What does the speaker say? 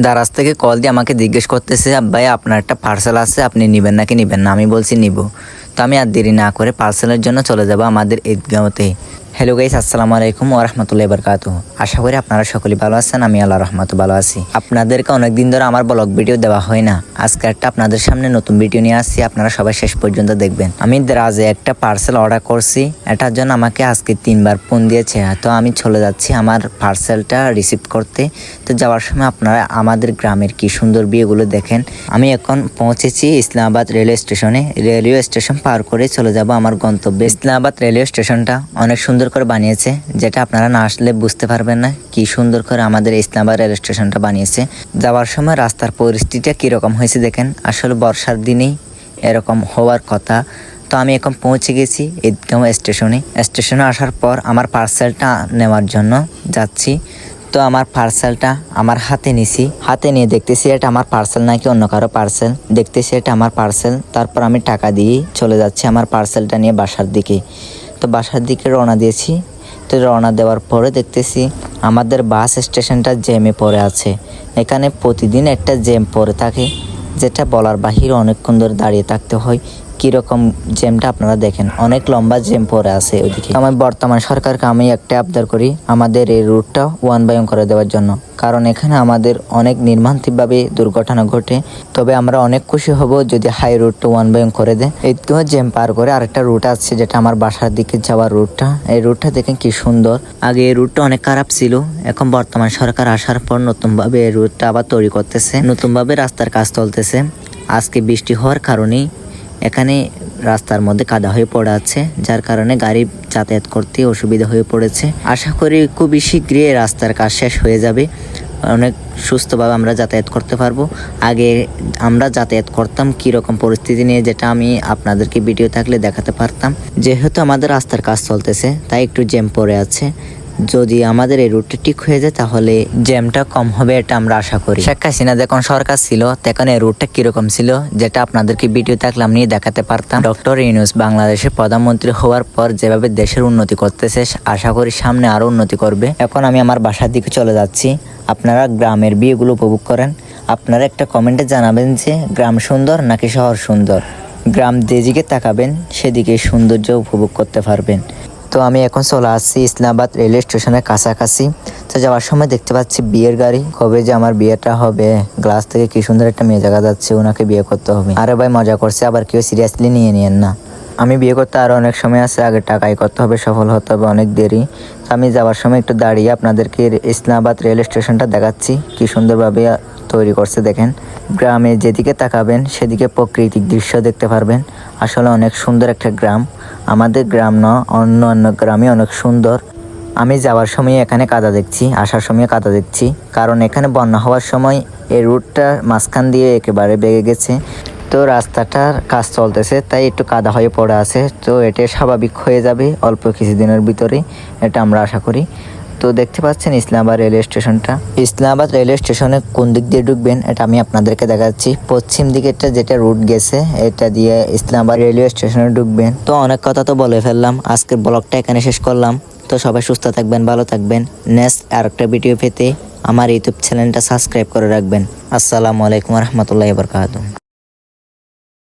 দারাজ থেকে কল দিয়ে আমাকে জিজ্ঞেস করতেছে ভাই, আপনার একটা পার্সেল আছে, আপনি নেবেন নাকি নেবেন না? আমি বলছি, নিব। তো আমি আর দেরি না করে পার্সেলের জন্য চলে যাব আমাদের ঈদগাঁওতে। হ্যালো গাইস আসসালামু আলাইকুম ওয়া রাহমাতুল্লাহি ওয়া বারাকাতুহু আশা করি আপনারা সকলে ভালো আছেন, আমি আল্লাহ রহমত ভালো আছি। আপনাদেরকে অনেকদিন ধরে আমার ব্লগ ভিডিও দেওয়া হয় না। আজকে একটা আপনাদের সামনে নতুন ভিডিও নিয়ে আসছি, আপনারা সবাই শেষ পর্যন্ত দেখবেন। আমি দ্রাজে একটা পার্সেল অর্ডার করছি, এটার জন্য আমাকে আজকে তিনবার ফোন দিয়েছে। তো আমি চলে যাচ্ছি আমার পার্সেলটা রিসিভ করতে। তো যাওয়ার সময় আপনারা আমাদের গ্রামের কি সুন্দর বিয়েগুলো দেখেন। আমি এখন পৌঁছেছি ইসলামাবাদ রেলওয়ে স্টেশনে রেলওয়ে স্টেশন পার করে চলে যাব আমার গন্তব্যে। ইসলামাবাদ রেলওয়ে স্টেশনটা অনেক সুন্দর করে বানিয়েছে, যেটা আপনারা না আসলে বুঝতে পারবেন না কি সুন্দর করে আমাদের ইসলামাবাদ রেল স্টেশনটা বানিয়েছে। যাওয়ার সময় রাস্তার পরিস্থিতিটা কীরকম হয়েছে দেখেন, আসলে বর্ষার দিনেই এরকম হওয়ার কথা। তো আমি এখন পৌঁছে গেছি ঈদগাঁও স্টেশনে। স্টেশনে আসার পর আমার পার্সেলটা নেওয়ার জন্য যাচ্ছি। তো আমার পার্সেলটা আমার হাতে নিছি। হাতে নিয়ে দেখতেছি এটা আমার পার্সেল নাকি অন্য কারও পার্সেল। দেখতেছি এটা আমার পার্সেল, তারপর আমি টাকা দিয়ে চলে যাচ্ছি আমার পার্সেলটা নিয়ে বাসার দিকে। তো বাসার দিকে রওনা দিয়েছি। তো রওনা দেওয়ার পরে দেখতেছি আমাদের বাস স্টেশনটা জ্যামে পড়ে আছে। এখানে প্রতিদিন একটা জ্যাম পড়ে থাকে, যেটা বলার বাহিরে অনেকক্ষণ ধরে দাঁড়িয়ে থাকতে হয়। কীরকম জ্যামটা আপনারা দেখেন? অনেক লম্বা জ্যাম পরে আছে ওইদিকে। আমি বর্তমান সরকারকে আমি একটা আবদার করি আমাদের এই রুটটা ওয়ান বাই ওয়ান করে দেওয়ার জন্য। কারণ এখানে আমাদের অনেক নির্মান্তিকভাবে দুর্ঘটনা ঘটে, তবে আমরা অনেক খুশি হব যদি হাই রুটটা ওয়ান বাই ওয়ান করে দেয়। এইদিকেও জ্যাম পার করে আরেকটা রুট আছে যেটা আমার বাসার দিকে যাওয়ার রুটটা এই রুটটা দেখেন কি সুন্দর। আগে এই রুটটা অনেক খারাপ ছিল, এখন বর্তমান সরকার আসার পর নতুনভাবে এই রুটটা আবার তৈরি করতেছে, নতুনভাবে রাস্তার কাজ চলতেছে। আজকে বৃষ্টি হওয়ার কারণেই এখানে রাস্তার মধ্যে কাদা হয়ে পড়ে আছে, যার কারণে গাড়ি যাতায়াত করতে অসুবিধা হয়ে পড়েছে। আশা করি খুবই শীঘ্রই রাস্তার কাজ শেষ হয়ে যাবে। অনেক সুস্থভাবে আমরা যাতায়াত করতে পারব। আগে আমরা যাতায়াত করতাম কী রকম পরিস্থিতি নিয়ে, যেটা আমি আপনাদেরকে ভিডিও থাকলে দেখাতে পারতাম। যেহেতু আমাদের রাস্তার কাজ চলতেছে, তাই একটু জ্যাম পড়ে আছে। যদি আমাদের এই রুটটা ঠিক হয়ে যায়, তাহলে জ্যামটা কম হবে এটা আমরা আশা করি। শেখ হাসিনা যখন সরকার ছিল, তখন এই রুটটা কীরকম ছিল, যেটা আপনাদেরকে ভিডিও থাকলাম নিয়ে দেখাতে পারতাম। ডক্টর ইউনুস বাংলাদেশের প্রধানমন্ত্রী হওয়ার পর যেভাবে দেশের উন্নতি করতেছে, আশা করি সামনে আরও উন্নতি করবে। এখন আমি আমার বাসার দিকে চলে যাচ্ছি। আপনারা গ্রামের বিয়েগুলো উপভোগ করেন। আপনারা একটা কমেন্টে জানাবেন যে, গ্রাম সুন্দর নাকি শহর সুন্দর? গ্রাম যেদিকে তাকাবেন, সেদিকে সৌন্দর্য উপভোগ করতে পারবেন। তো আমি এখন চলে আসছি ইসলামাবাদ রেলওয়ে স্টেশনের কাছাকাছি। তো যাওয়ার সময় দেখতে পাচ্ছি বিয়ের গাড়ি। কবে যে আমার বিয়েটা হবে গ্লাস থেকে কি সুন্দর একটা মেয়ে জায়গা যাচ্ছে, ওনাকে বিয়ে করতে হবে। আরে ভাই মজা করছে, আবার কেউ সিরিয়াসলি নিয়ে নিয়েন না। আমি বিয়ে করতে আরও অনেক সময় আছে, আগে টাকাই করতে হবে, সফল হতে হবে, অনেক দেরি। তো আমি যাওয়ার সময় একটু দাঁড়িয়ে আপনাদেরকে ইসলামাবাদ রেল স্টেশনটা দেখাচ্ছি, কি সুন্দরভাবে তৈরি করছে, দেখেন। গ্রামে যেদিকে তাকাবেন, সেদিকে প্রাকৃতিক দৃশ্য দেখতে পারবেন। আসলে অনেক সুন্দর একটা গ্রাম। আমাদের গ্রাম না, অন্য অন্য গ্রামে অনেক সুন্দর। আমি যাওয়ার সময় এখানে কাদা দেখছি, আসার সময় কাদা দেখছি। কারণ এখানে বন্যা হওয়ার সময় এই রুটটা মাঝখান দিয়ে একেবারে বেগে গেছে। তো রাস্তাটার কাজ চলতেছে, তাই একটু কাদা হয়ে পড়ে আছে। তো এটা স্বাভাবিক হয়ে যাবে অল্প কিছুদিনের ভিতরে, এটা আমরা আশা করি। তো দেখতে পাচ্ছেন ইসলামাবাদ রেলওয়ে স্টেশনটা। ইসলামাবাদ রেলওয়ে স্টেশনে কোন দিক দিয়ে ঢুকবেন এটা আমি আপনাদেরকে দেখাচ্ছি। পশ্চিম দিকেরটা যেটা রুট গেছে, এটা দিয়ে ইসলামাবাদ রেলওয়ে স্টেশনে ঢুকবেন। তো অনেক কথা তো বলে ফেললাম, আজকের ব্লগটা এখানে শেষ করলাম। তো সবাই সুস্থ থাকবেন, ভালো থাকবেন। নেক্সট আর একটা ভিডিও পেতে আমার ইউটিউব চ্যানেলটা সাবস্ক্রাইব করে রাখবেন। আসসালামু আলাইকুম রহমতুল্লাহ বরকাত